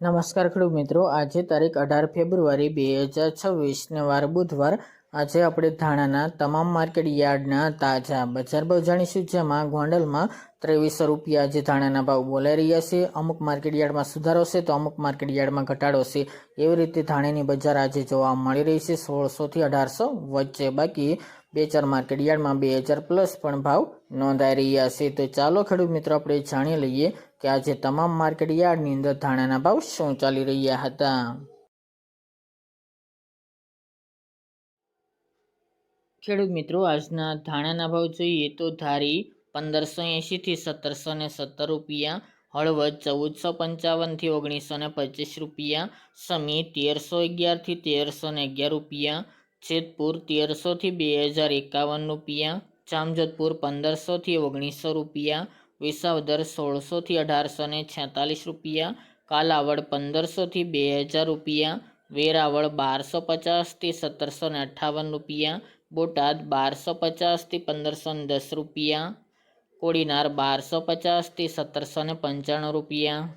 નમસ્કાર ખેડૂત મિત્રો આજે તારીખ અઢાર ફેબ્રુઆરી બે હજાર છવ્વીસને વાર બુધવાર આજે આપણે ધાણાના તમામ માર્કેટ યાર્ડના તાજા બજાર ભાવ જાણીશું, જેમાં ગોંડલમાં ત્રેવીસો રૂપિયા આજે ધાણાના ભાવ બોલાઈ રહ્યા છે. અમુક માર્કેટ યાર્ડમાં સુધારો છે તો અમુક માર્કેટ યાર્ડમાં ઘટાડો છે એવી રીતે થાણેની બજાર આજે જોવા મળી રહી છે. સોળસોથી અઢારસો વચ્ચે બાકી બે ચાર માર્કેટ યાર્ડમાં બે હજાર પ્લસ પણ ભાવ નોંધાઈ રહ્યા છે. તો ચાલો ખેડૂત મિત્રો, આપણે જાણી લઈએ કે આજે તમામ માર્કેટ યાર્ડની અંદર ધાણાના ભાવ શું ચાલી રહ્યા હતા. ખેડૂત મિત્રો, આજના ધાણાના ભાવ જોઈએ તો ધારી પંદરસો એંશીથી સત્તરસો ને સત્તર રૂપિયા, હળવદ ચૌદસો પંચાવનથી ઓગણીસો ને પચીસ રૂપિયા, સમી તેરસો અગિયારથી તેરસો ને અગિયાર રૂપિયા જેતપુર તેરસોથી બે હજાર એકાવન રૂપિયા, જામજોધપુર પંદરસોથી ઓગણીસો રૂપિયા, વિસાવદર સોળસોથી અઢારસો ને છેતાલીસ રૂપિયા, કાલાવડ પંદરસોથી બે હજાર રૂપિયા, વેરાવળ બારસો પચાસથી સત્તરસો ને અઠ્ઠાવન રૂપિયા બોટાદ બારસો પચાસથી પંદરસો ને દસ રૂપિયા. કોડીનાર બારસો પચાસથી સત્તરસો ને પંચાણું રૂપિયા.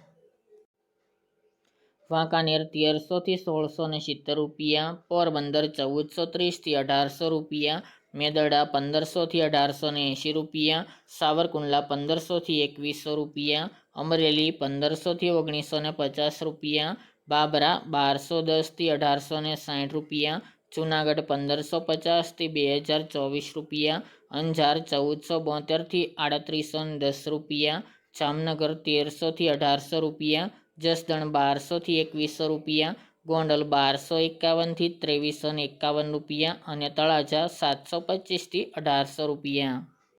વાંકાનેર તેરસોથી સોળસો ને સિત્તેર રૂપિયા. પોરબંદર ચૌદસો ત્રીસથી અઢારસો રૂપિયા. મેદડા પંદરસોથી અઢારસો ને એંશી રૂપિયા. સાવરકુંડલા પંદરસોથી એકવીસો રૂપિયા. અમરેલી પંદરસોથી ઓગણીસો ને પચાસ રૂપિયા. બાબરા બારસો દસથી અઢારસો ને સાઠ રૂપિયા. જુનાગઢ પંદરસો પચાસથી બે હજાર ચોવીસ રૂપિયા, અંજાર ચૌદસો બોતેરથી આડત્રીસો દસ રૂપિયા, જામનગર તેરસોથી અઢારસો રૂપિયા, જસદણ બારસોથી એકવીસો રૂપિયા, ગોંડલ બારસો એકાવનથી ત્રેવીસો એકાવન રૂપિયા અને તળાજા સાતસો પચીસથી અઢારસો રૂપિયા.